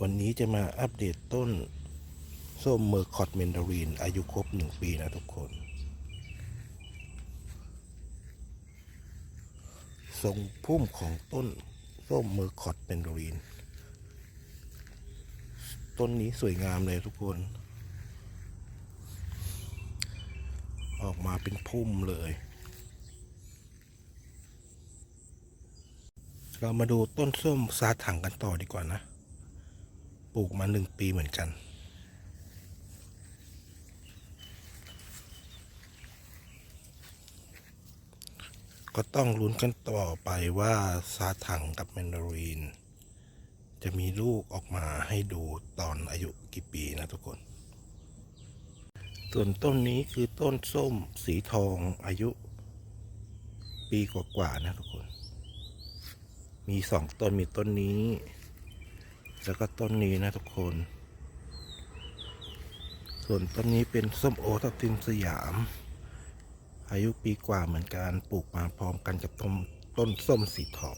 วันนี้จะมาอัปเดตต้นส้มเมอร์คอตเมนดารีน อายุครบหนึ่งปีนะทุกคน ทรงพุ่มของต้นส้มเมอร์คอตเมนดารีน ต้นนี้สวยงามเลยทุกคน ออกมาเป็นพุ่มเลย เรามาดูต้นส้มซาถังกันต่อดีกว่านะ ปลูกมาหนึ่งปีเหมือนกัน ก็ต้องลุ้นกันต่อไปว่าซาถังกับแมนดารีนจะมีลูกออกมาให้ดูตอนอายุกี่ปีนะทุกคน ส่วนต้นนี้คือต้นส้มสีทองอายุปีกว่าๆนะทุกคน มีสองต้นมีต้นนี้ แล้วก็ต้นนี้นะทุกคน ส่วนต้นนี้เป็นส้มโอทับทิมสยาม อายุปีกว่าเหมือนกันปลูกมาพร้อมกันกับต้นต้นส้มสีทอง